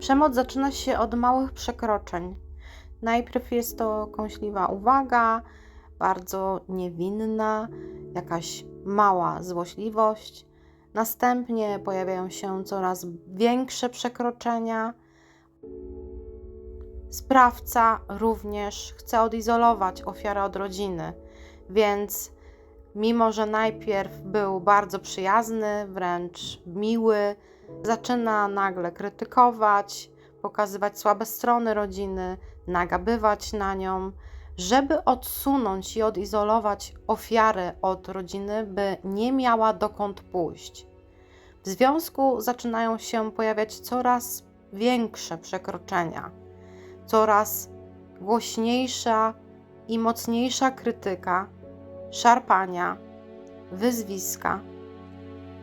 Przemoc zaczyna się od małych przekroczeń. Najpierw jest to kąśliwa uwaga, bardzo niewinna, jakaś mała złośliwość. Następnie pojawiają się coraz większe przekroczenia. Sprawca również chce odizolować ofiarę od rodziny, więc mimo że najpierw był bardzo przyjazny, wręcz miły, zaczyna nagle krytykować, pokazywać słabe strony rodziny, nagabywać na nią, żeby odsunąć i odizolować ofiarę od rodziny, by nie miała dokąd pójść. W związku zaczynają się pojawiać coraz większe przekroczenia, coraz głośniejsza i mocniejsza krytyka, szarpania, wyzwiska.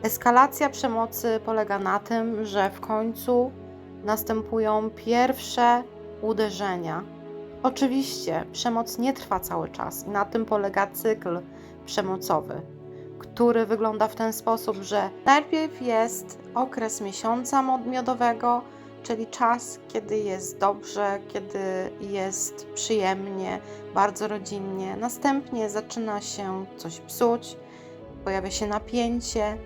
Eskalacja przemocy polega na tym, że w końcu następują pierwsze uderzenia. Oczywiście przemoc nie trwa cały czas i na tym polega cykl przemocowy, który wygląda w ten sposób, że najpierw jest okres miesiąca miodowego, czyli czas, kiedy jest dobrze, kiedy jest przyjemnie, bardzo rodzinnie. Następnie zaczyna się coś psuć, pojawia się napięcie.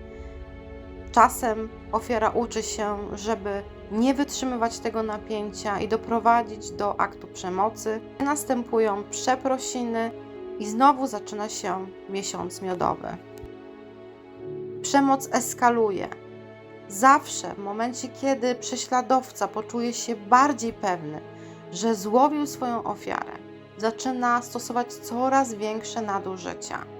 Czasem ofiara uczy się, żeby nie wytrzymywać tego napięcia i doprowadzić do aktu przemocy. Następują przeprosiny i znowu zaczyna się miesiąc miodowy. Przemoc eskaluje. Zawsze w momencie, kiedy prześladowca poczuje się bardziej pewny, że złowił swoją ofiarę, zaczyna stosować coraz większe nadużycia.